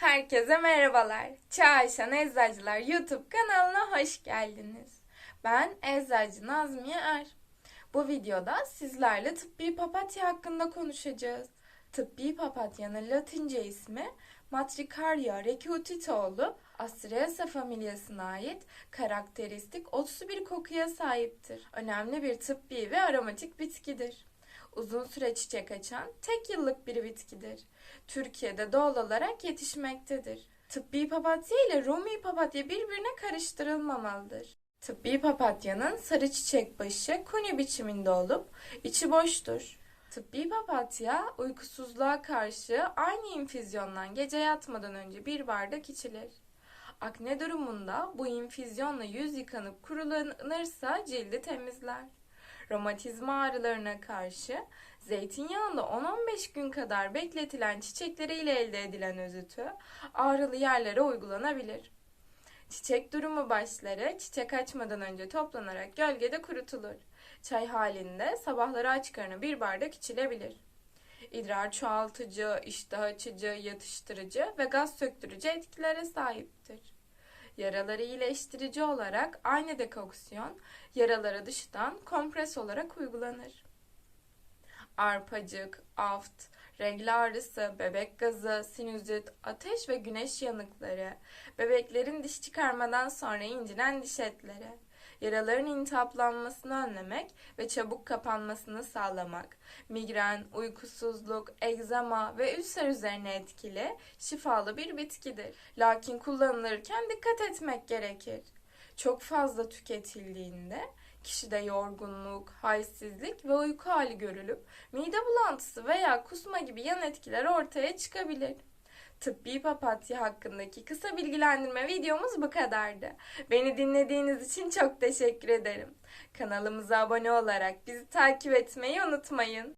Herkese merhabalar. Çağışan Eczacılar YouTube kanalına hoş geldiniz. Ben Eczacı Nazmiye Er. Bu videoda sizlerle tıbbi papatya hakkında konuşacağız. Tıbbi papatyanın latince ismi Matricaria recutitoğlu Astraeaceae familyasına ait karakteristik otsu bir kokuya sahiptir. Önemli bir tıbbi ve aromatik bitkidir. Uzun süre çiçek açan tek yıllık bir bitkidir. Türkiye'de doğal olarak yetişmektedir. Tıbbi papatya ile Rumi papatya birbirine karıştırılmamalıdır. Tıbbi papatyanın sarı çiçek başı kuni biçiminde olup içi boştur. Tıbbi papatya uykusuzluğa karşı aynı infüzyondan gece yatmadan önce bir bardak içilir. Akne durumunda bu infüzyonla yüz yıkanıp kurulanırsa cildi temizler. Romatizma ağrılarına karşı zeytinyağında 10-15 gün kadar bekletilen çiçekleriyle elde edilen özütü ağrılı yerlere uygulanabilir. Çiçek durumu başları çiçek açmadan önce toplanarak gölgede kurutulur. Çay halinde sabahları aç karnına bir bardak içilebilir. İdrar çoğaltıcı, iştah açıcı, yatıştırıcı ve gaz söktürücü etkilere sahiptir. Yaraları iyileştirici olarak aynı dekoksiyon yaralara dıştan kompres olarak uygulanır. Arpacık, aft, regl ağrısı, bebek gazı, sinüzit, ateş ve güneş yanıkları, bebeklerin diş çıkarmadan sonra incinen diş etleri, yaraların intihaplanmasını önlemek ve çabuk kapanmasını sağlamak, migren, uykusuzluk, egzama ve ülser üzerine etkili şifalı bir bitkidir. Lakin kullanılırken dikkat etmek gerekir. Çok fazla tüketildiğinde kişide yorgunluk, halsizlik ve uyku hali görülüp mide bulantısı veya kusma gibi yan etkiler ortaya çıkabilir. Tıbbi papatya hakkındaki kısa bilgilendirme videomuz bu kadardı. Beni dinlediğiniz için çok teşekkür ederim. Kanalımıza abone olarak bizi takip etmeyi unutmayın.